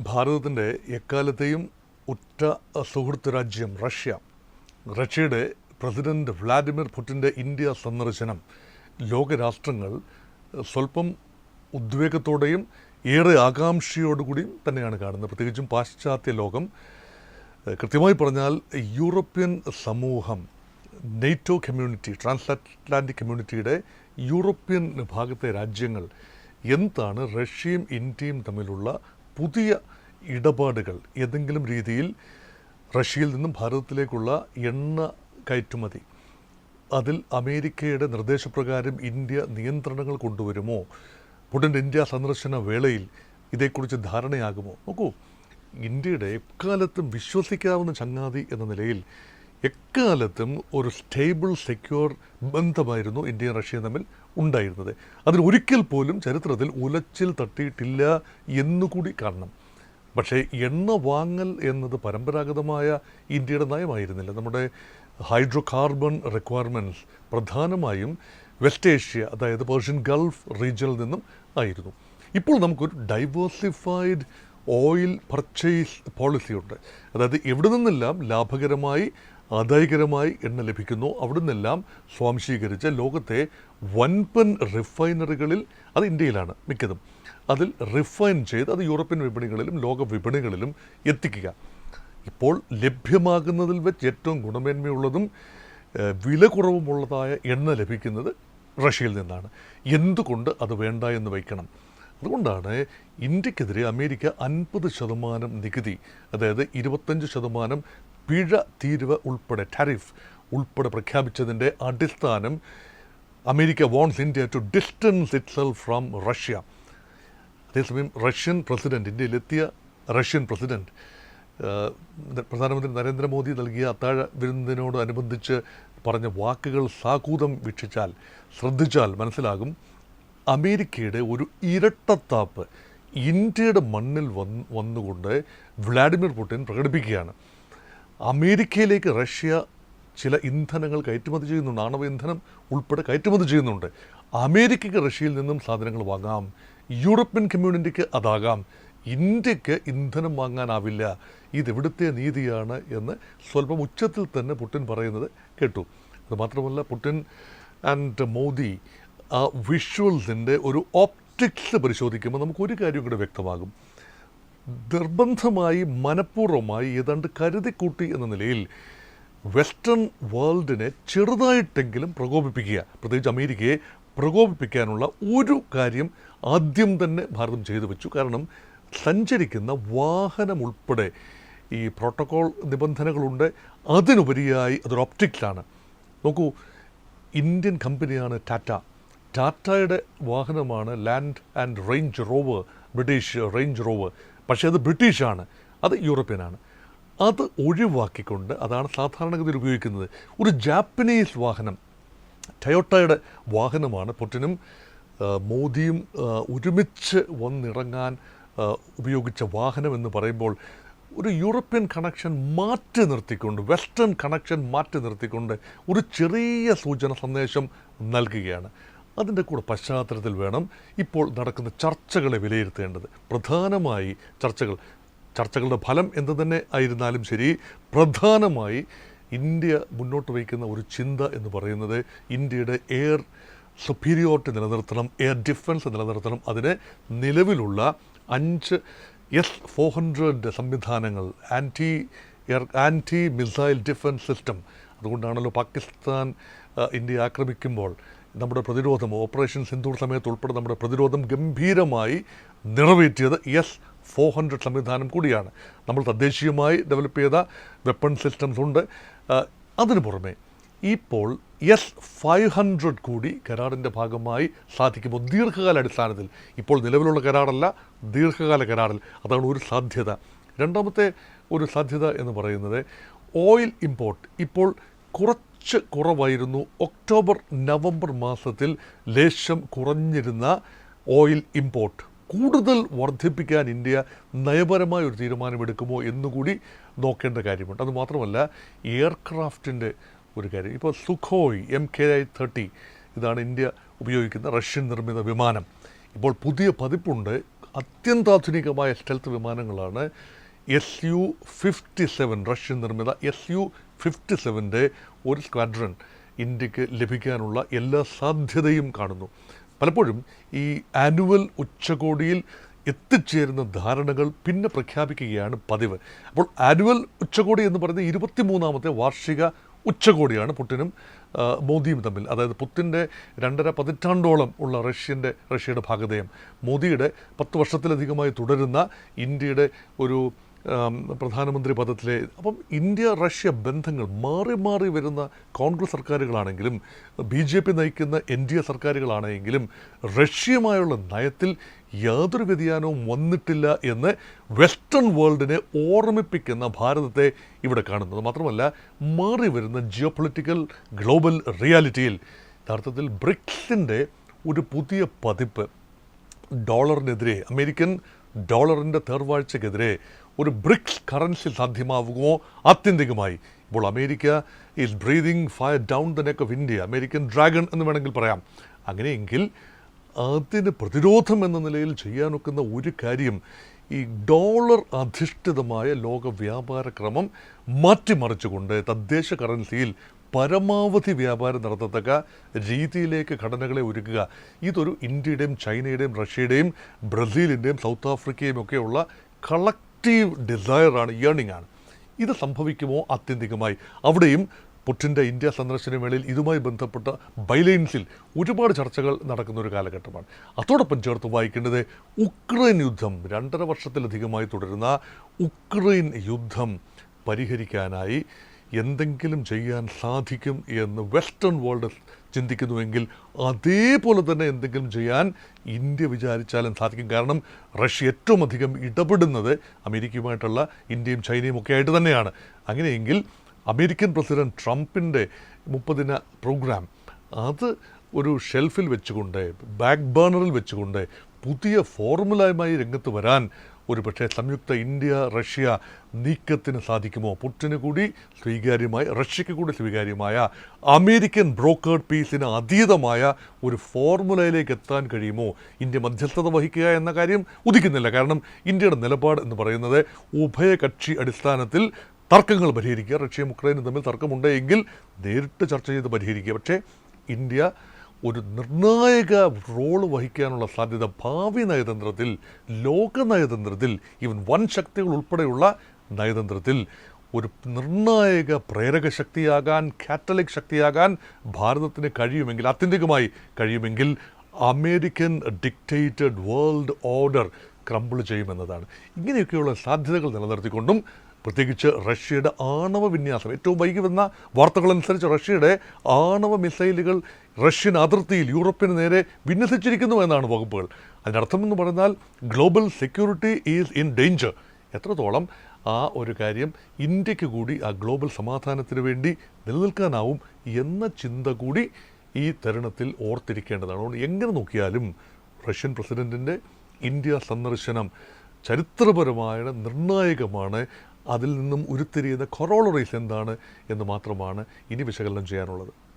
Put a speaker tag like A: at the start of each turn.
A: ഭാരതത്തിന്റെ എക്കാലത്തെയും ഉറ്റ സുഹൃത്ത് രാജ്യം റഷ്യ. റഷ്യയുടെ പ്രസിഡന്റ് വ്ളാഡിമിർ പുടിന്റെ ഇന്ത്യ സന്ദർശനം. ലോകരാഷ്ട്രങ്ങൾ സ്വല്പം ഉദ്വേഗത്തോടെയും ഏറെ ആകാംക്ഷയോടുകൂടിയും തന്നെയാണ് കാണുന്നത്. പ്രത്യേകിച്ചും പാശ്ചാത്യ ലോകം. കൃത്യമായി പറഞ്ഞാൽ യൂറോപ്യൻ സമൂഹം നെയ്റ്റോ കമ്മ്യൂണിറ്റി ട്രാൻസ് അറ്റ്ലാന്റിക് കമ്മ്യൂണിറ്റിയുടെ യൂറോപ്യൻ ഭാഗത്തെ രാജ്യങ്ങൾ എന്താണ് റഷ്യയും ഇന്ത്യയും തമ്മിലുള്ള പുതിയ ഇടപാടുകൾ ഏതെങ്കിലും രീതിയിൽ റഷ്യയിൽ നിന്നും ഭാരതത്തിലേക്കുള്ള എണ്ണ കയറ്റുമതി. അതിൽ അമേരിക്കയുടെ നിർദ്ദേശപ്രകാരം ഇന്ത്യ നിയന്ത്രണങ്ങൾ കൊണ്ടുവരുമോ? പുടന്റെ ഇന്ത്യ സന്ദർശന വേളയിൽ ഇതേക്കുറിച്ച് ധാരണയാകുമോ? നോക്കൂ ഇന്ത്യയുടെ എക്കാലത്തും വിശ്വസിക്കാവുന്ന ചങ്ങാതി എന്ന നിലയിൽ എക്കാലത്തും ഒരു സ്റ്റേബിൾ സെക്യൂർ ബന്ധമായിരുന്നു ഇന്ത്യയും റഷ്യയും തമ്മിൽ ഉണ്ടായിരുന്നത്. അതിൽ ഒരിക്കൽ പോലും ചരിത്രത്തിൽ ഉലച്ചിൽ തട്ടിയിട്ടില്ല എന്നുകൂടി കാണണം. പക്ഷേ എണ്ണ വാങ്ങൽ എന്നത് പരമ്പരാഗതമായ ഇന്ത്യയുടെ നയമായിരുന്നില്ല. നമ്മുടെ ഹൈഡ്രോ കാർബൺ റിക്വയർമെന്റ്സ് പ്രധാനമായും വെസ്റ്റ് ഏഷ്യ അതായത് പേർഷ്യൻ ഗൾഫ് റീജിയനിൽ നിന്നും ആയിരുന്നു. ഇപ്പോൾ നമുക്കൊരു ഡൈവേഴ്സിഫൈഡ് ഓയിൽ പർച്ചേസ് പോളിസിയുണ്ട് അതായത് എവിടെ നിന്നെല്ലാം ലാഭകരമായി ആദായകരമായി എണ്ണ ലഭിക്കുന്നു. അവിടെ നിന്നെല്ലാം സ്വാംശീകരിച്ച് ലോകത്തെ വൻപൻ റിഫൈനറികളിൽ അത് ഇന്ത്യയിലാണ് മിക്കതും. അതിൽ റിഫൈൻ ചെയ്ത് അത് യൂറോപ്യൻ വിപണികളിലും ലോക വിപണികളിലും എത്തിക്കുക. ഇപ്പോൾ ലഭ്യമാകുന്നതിൽ വെച്ച് ഏറ്റവും ഗുണമേന്മയുള്ളതും വില കുറവുമുള്ളതായ എണ്ണ ലഭിക്കുന്നത് റഷ്യയിൽ നിന്നാണ്. എന്തുകൊണ്ട് അത് വേണ്ട എന്ന് വയ്ക്കണം? അതുകൊണ്ടാണ് ഇന്ത്യക്കെതിരെ അമേരിക്ക അൻപത് ശതമാനം നികുതി അതായത് ഇരുപത്തഞ്ച് ശതമാനം പിഴ തീരുവ ഉൾപ്പെടെ ടാരിഫ് ഉൾപ്പെടെ പ്രഖ്യാപിച്ചതിന്റെ അടിസ്ഥാനം America warns India to distance itself from Russia അതേസമയം റഷ്യൻ പ്രസിഡന്റ് ഇന്ത്യയിലെത്തിയ റഷ്യൻ പ്രസിഡന്റ് ഏഹ്, പ്രധാനമന്ത്രി നരേന്ദ്രമോദി നൽകിയ അത്താഴ വിരുന്നിനോടനുബന്ധിച്ച് പറഞ്ഞ വാക്കുകൾ സാകൂതം വീക്ഷിച്ചാൽ ശ്രദ്ധിച്ചാൽ മനസ്സിലാകും അമേരിക്കയുടെ ഒരു ഇരട്ടത്താപ്പ് ഇന്ത്യയുടെ മണ്ണിൽ വന്ന് വന്നുകൊണ്ട് വ്ളാഡിമിർ പുടിൻ പ്രകടിപ്പിക്കുകയാണ്. അമേരിക്കയിലേക്ക് റഷ്യ ചില ഇന്ധനങ്ങൾ കയറ്റുമതി ചെയ്യുന്നുണ്ട് ആണവ ഇന്ധനം ഉൾപ്പെടെ കയറ്റുമതി ചെയ്യുന്നുണ്ട്. അമേരിക്കയ്ക്ക് റഷ്യയിൽ നിന്നും സാധനങ്ങൾ വാങ്ങാം യൂറോപ്യൻ കമ്മ്യൂണിറ്റിക്ക് അതാകാം ഇന്ത്യയ്ക്ക് ഇന്ധനം വാങ്ങാനാവില്ല ഇതെവിടുത്തെ നീതിയാണ് എന്ന് സ്വല്പം ഉച്ചത്തിൽ തന്നെ പുട്ടിൻ പറയുന്നത് കേട്ടു. അത് മാത്രമല്ല പുടിൻ ആൻഡ് മോദി ആ വിഷ്വൽസിന്റെ ഒരു ഓപ്റ്റിക്സ് പരിശോധിക്കുമ്പോൾ നമുക്ക് ഒരു കാര്യം കൂടെ വ്യക്തമാകും. നിർബന്ധമായി മനഃപൂർവമായി ഏതാണ്ട് കരുതിക്കൂട്ടി എന്ന നിലയിൽ വെസ്റ്റേൺ വേൾഡിനെ ചെറുതായിട്ടെങ്കിലും പ്രകോപിപ്പിക്കുക. പ്രത്യേകിച്ച് അമേരിക്കയെ പ്രകോപിപ്പിക്കാനുള്ള ഒരു കാര്യം ആദ്യം തന്നെ ഭാരതം ചെയ്തു വെച്ചു. കാരണം സഞ്ചരിക്കുന്ന വാഹനം ഉൾപ്പെടെ ഈ പ്രോട്ടോകോൾ നിബന്ധനകളുണ്ട്. അതിനുപരിയായി അതൊരു ഒപ്റ്റിക്സാണ് നോക്കൂ ഇന്ത്യൻ കമ്പനിയാണ് ടാറ്റ. ടാറ്റയുടെ വാഹനമാണ് Land and Range Rover British Range Rover. പക്ഷേ അത് ബ്രിട്ടീഷാണ് അത് യൂറോപ്യനാണ്. അത് ഒഴിവാക്കിക്കൊണ്ട് അതാണ് സാധാരണഗതിയിൽ ഉപയോഗിക്കുന്നത്. ഒരു ജാപ്പനീസ് വാഹനം ടയോട്ടയുടെ വാഹനമാണ് പുട്ടിനും മോദിയും ഒരുമിച്ച് വന്നിറങ്ങാൻ ഉപയോഗിച്ച വാഹനം എന്ന് പറയുമ്പോൾ ഒരു യൂറോപ്യൻ കണക്ഷൻ മാറ്റി നിർത്തിക്കൊണ്ട് വെസ്റ്റേൺ കണക്ഷൻ മാറ്റി നിർത്തിക്കൊണ്ട് ഒരു ചെറിയ സൂചന സന്ദേശം നൽകുകയാണ്. അതിന്റെ കൂടെ പശ്ചാത്തലത്തിൽ വേണം ഇപ്പോൾ നടക്കുന്ന ചർച്ചകളെ വിലയിരുത്തേണ്ടത്. പ്രധാനമായി ചർച്ചകൾ. ചർച്ചകളുടെ ഫലം എന്ത് തന്നെ ആയിരുന്നാലും ശരി പ്രധാനമായി ഇന്ത്യ മുന്നോട്ട് വയ്ക്കുന്ന ഒരു ചിന്ത എന്ന് പറയുന്നത് ഇന്ത്യയുടെ എയർ സുപ്പീരിയോറിറ്റി നിലനിർത്തണം എയർ ഡിഫൻസ് നിലനിർത്തണം. അതിന് നിലവിലുള്ള അഞ്ച് എസ് ഫോർ ഹൺഡ്രഡ് സംവിധാനങ്ങൾ anti air anti missile defence system അതുകൊണ്ടാണല്ലോ പാകിസ്ഥാൻ ഇന്ത്യ ആക്രമിക്കുമ്പോൾ നമ്മുടെ പ്രതിരോധം ഓപ്പറേഷൻ സിന്ദൂർ സമയത്ത് ഉൾപ്പെടെ നമ്മുടെ പ്രതിരോധം ഗംഭീരമായി നിറവേറ്റിയത് എസ് ഫോർ ഹൺഡ്രഡ് സംവിധാനം കൂടിയാണ്. നമ്മൾ തദ്ദേശീയമായി ഡെവലപ്പ് ചെയ്ത വെപ്പൺ സിസ്റ്റംസ് ഉണ്ട്. അതിനു പുറമെ ഇപ്പോൾ എസ് ഫൈവ് ഹൺഡ്രഡ് കൂടി കരാറിന്റെ ഭാഗമായി സാധിക്കുമ്പോൾ ദീർഘകാല അടിസ്ഥാനത്തിൽ ഇപ്പോൾ നിലവിലുള്ള കരാറല്ല ദീർഘകാല കരാറിൽ. അതാണ് ഒരു സാധ്യത. രണ്ടാമത്തെ ഒരു സാധ്യത എന്ന് പറയുന്നത് ഓയിൽ ഇമ്പോർട്ട്. ഇപ്പോൾ കുറച്ച് കുറവായിരുന്നു. ഒക്ടോബർ നവംബർ മാസത്തിൽ ലേശം കുറഞ്ഞിരുന്ന ഓയിൽ ഇമ്പോർട്ട്. കൂടുതൽ വർദ്ധിപ്പിക്കാൻ ഇന്ത്യ നയപരമായ ഒരു തീരുമാനമെടുക്കുമോ എന്നുകൂടി നോക്കേണ്ട കാര്യമുണ്ട്. അതുമാത്രമല്ല എയർക്രാഫ്റ്റിന്റെ ഒരു കാര്യം. ഇപ്പോൾ Sukhoi M K I thirty ഇതാണ് ഇന്ത്യ ഉപയോഗിക്കുന്ന റഷ്യൻ നിർമ്മിത വിമാനം. ഇപ്പോൾ പുതിയ പതിപ്പുണ്ട്. അത്യന്താധുനികമായ സ്റ്റെൽത്ത് വിമാനങ്ങളാണ് S U fifty seven Russian നിർമ്മിത എസ് യു ഫിഫ്റ്റി സെവന്റെ ഒരു സ്ക്വാഡ്രൺ ഇന്ത്യയ്ക്ക് ലഭിക്കാനുള്ള എല്ലാ സാധ്യതയും കാണുന്നു. പലപ്പോഴും ഈ ആനുവൽ ഉച്ചകോടിയിൽ എത്തിച്ചേരുന്ന ധാരണകൾ പിന്നെ പ്രഖ്യാപിക്കുകയാണ് പതിവ്. അപ്പോൾ ആനുവൽ ഉച്ചകോടി എന്ന് പറയുന്നത് ഇരുപത്തിമൂന്നാമത്തെ വാർഷിക ഉച്ചകോടിയാണ് പുട്ടിനും മോദിയും തമ്മിൽ. അതായത് പുത്തിന്റെ രണ്ടര പതിറ്റാണ്ടോളം ഉള്ള റഷ്യന്റെ റഷ്യയുടെ ഭാഗതയം മോദിയുടെ പത്ത് വർഷത്തിലധികമായി തുടരുന്ന ഇന്ത്യയുടെ ഒരു പ്രധാനമന്ത്രി പദത്തിലെ അപ്പം ഇന്ത്യ റഷ്യ ബന്ധങ്ങൾ മാറി മാറി വരുന്ന കോൺഗ്രസ് സർക്കാരുകളാണെങ്കിലും ബി ജെ പി നയിക്കുന്ന എൻ ഡി എ സർക്കാരുകളാണെങ്കിലും റഷ്യയുമായുള്ള നയത്തിൽ യാതൊരു വ്യതിയാനവും വന്നിട്ടില്ല എന്ന് വെസ്റ്റേൺ വേൾഡിനെ ഓർമ്മിപ്പിക്കുന്ന ഭാരതത്തെ ഇവിടെ കാണുന്നത്. മാത്രമല്ല മാറി വരുന്ന ജിയോ പൊളിറ്റിക്കൽ ഗ്ലോബൽ റിയാലിറ്റിയിൽ യഥാർത്ഥത്തിൽ ബ്രിക്സിന്റെ ഒരു പുതിയ പതിപ്പ് ഡോളറിനെതിരെ അമേരിക്കൻ ഡോളറിന്റെ തേർവാഴ്ചക്കെതിരെ ഒരു ബ്രിക്സ് കറൻസി സാധ്യമാവുമോ ആത്യന്തികമായി. ഇപ്പോൾ America is breathing fire down the neck of India American dragon എന്ന് വേണമെങ്കിൽ പറയാം. അങ്ങനെയെങ്കിൽ അതിന് പ്രതിരോധം എന്ന നിലയിൽ ചെയ്യാനൊക്കുന്ന ഒരു കാര്യം ഈ ഡോളർ അധിഷ്ഠിതമായ ലോക വ്യാപാര ക്രമം മാറ്റിമറിച്ചുകൊണ്ട് തദ്ദേശ കറൻസിയിൽ പരമാവധി വ്യാപാരം നടത്തത്തക്ക രീതിയിലേക്ക് ഘടനകളെ ഒരുക്കുക. ഇതൊരു ഇന്ത്യയുടെയും ചൈനയുടെയും റഷ്യയുടെയും ബ്രസീലിന്റെയും സൗത്ത് ആഫ്രിക്കയും ഒക്കെയുള്ള കളക്റ്റീവ് ഡിസയറാണ് ഏണിംഗ് ആണ് ഇത് സംഭവിക്കുമോ? ആത്യന്തികമായി അവിടെയും പുട്ടിന്റെ ഇന്ത്യ സന്ദർശന വേളയിൽ ഇതുമായി ബന്ധപ്പെട്ട ബൈലൈൻസിൽ ഒരുപാട് ചർച്ചകൾ നടക്കുന്ന ഒരു കാലഘട്ടമാണ്. അതോടൊപ്പം ചേർത്ത് വായിക്കേണ്ടത് ഉക്രൈൻ യുദ്ധം. രണ്ടര വർഷത്തിലധികമായി തുടരുന്ന ഉക്രൈൻ യുദ്ധം പരിഹരിക്കാനായി എന്തെങ്കിലും ചെയ്യാൻ സാധിക്കും എന്ന് വെസ്റ്റേൺ വേൾഡ് ചിന്തിക്കുന്നുവെങ്കിൽ അതേപോലെ തന്നെ എന്തെങ്കിലും ചെയ്യാൻ ഇന്ത്യ വിചാരിച്ചാലും സാധിക്കും. കാരണം റഷ്യ ഏറ്റവും അധികം ഇടപെടുന്നത് അമേരിക്കയുമായിട്ടുള്ള ഇന്ത്യയും ചൈനയും ഒക്കെ ആയിട്ട് തന്നെയാണ്. അങ്ങനെയെങ്കിൽ അമേരിക്കൻ പ്രസിഡന്റ് ട്രംപിന്റെ മുപ്പതിന പ്രോഗ്രാം അത് ഒരു ഷെൽഫിൽ വെച്ചുകൊണ്ട് ബാക്ക് ബേണറിൽ വെച്ചുകൊണ്ട് പുതിയ ഫോർമുലയുമായി രംഗത്ത് വരാൻ ഒരു പക്ഷേ സംയുക്ത ഇന്ത്യ റഷ്യ നീക്കത്തിന് സാധിക്കുമോ? പുട്ടിന് കൂടി സ്വീകാര്യമായ റഷ്യക്ക് കൂടി സ്വീകാര്യമായ അമേരിക്കൻ ബ്രോക്കേഡ് പീസിന് അതീതമായ ഒരു ഫോർമുലയിലേക്ക് എത്താൻ കഴിയുമോ? ഇന്ത്യ മധ്യസ്ഥത വഹിക്കുക എന്ന കാര്യം ഉദിക്കുന്നില്ല. കാരണം ഇന്ത്യയുടെ നിലപാട് എന്ന് പറയുന്നത് ഉഭയകക്ഷി അടിസ്ഥാനത്തിൽ തർക്കങ്ങൾ പരിഹരിക്കുക റഷ്യയും ഉക്രൈനും തമ്മിൽ തർക്കമുണ്ട് എങ്കിൽ നേരിട്ട് ചർച്ച ചെയ്ത് പരിഹരിക്കുക. പക്ഷേ ഇന്ത്യ ഒരു നിർണായക റോൾ വഹിക്കാനുള്ള സാധ്യത ഭാവി നയതന്ത്രത്തിൽ ലോക നയതന്ത്രത്തിൽ ഈവൻ വൻ ശക്തികൾ ഉൾപ്പെടെയുള്ള നയതന്ത്രത്തിൽ ഒരു നിർണായക പ്രേരക ശക്തിയാകാൻ കാറ്റലിക് ശക്തിയാകാൻ ഭാരതത്തിന് കഴിയുമെങ്കിൽ ആത്യന്തികമായി കഴിയുമെങ്കിൽ American dictated world order crumble ചെയ്യുമെന്നതാണ്. ഇങ്ങനെയൊക്കെയുള്ള സാധ്യതകൾ നിലനിർത്തിക്കൊണ്ടും പ്രത്യേകിച്ച് റഷ്യയുടെ ആണവ വിന്യാസം. ഏറ്റവും വൈകി വന്ന വാർത്തകളനുസരിച്ച് റഷ്യയുടെ ആണവ മിസൈലുകൾ റഷ്യൻ അതിർത്തിയിൽ യൂറോപ്പിന് നേരെ വിന്യസിച്ചിരിക്കുന്നു എന്നാണ് വകുപ്പുകൾ. അതിനർത്ഥം എന്ന് പറഞ്ഞാൽ global security is in danger. എത്രത്തോളം ആ ഒരു കാര്യം ഇന്ത്യയ്ക്ക് കൂടി ആ ഗ്ലോബൽ സമാധാനത്തിന് വേണ്ടി നിലനിൽക്കാനാവും എന്ന ചിന്ത കൂടി ഈ തരുണത്തിൽ ഓർത്തിരിക്കേണ്ടതാണ്. അതുകൊണ്ട് എങ്ങനെ നോക്കിയാലും റഷ്യൻ പ്രസിഡന്റിന്റെ ഇന്ത്യ സന്ദർശനം ചരിത്രപരമായ നിർണായകമാണ്. അതിൽ നിന്നും ഉരുത്തിരിയുന്ന കൊറോളറീസ് എന്താണ് എന്ന് മാത്രമാണ് ഇനി വിശകലനം ചെയ്യാനുള്ളത്.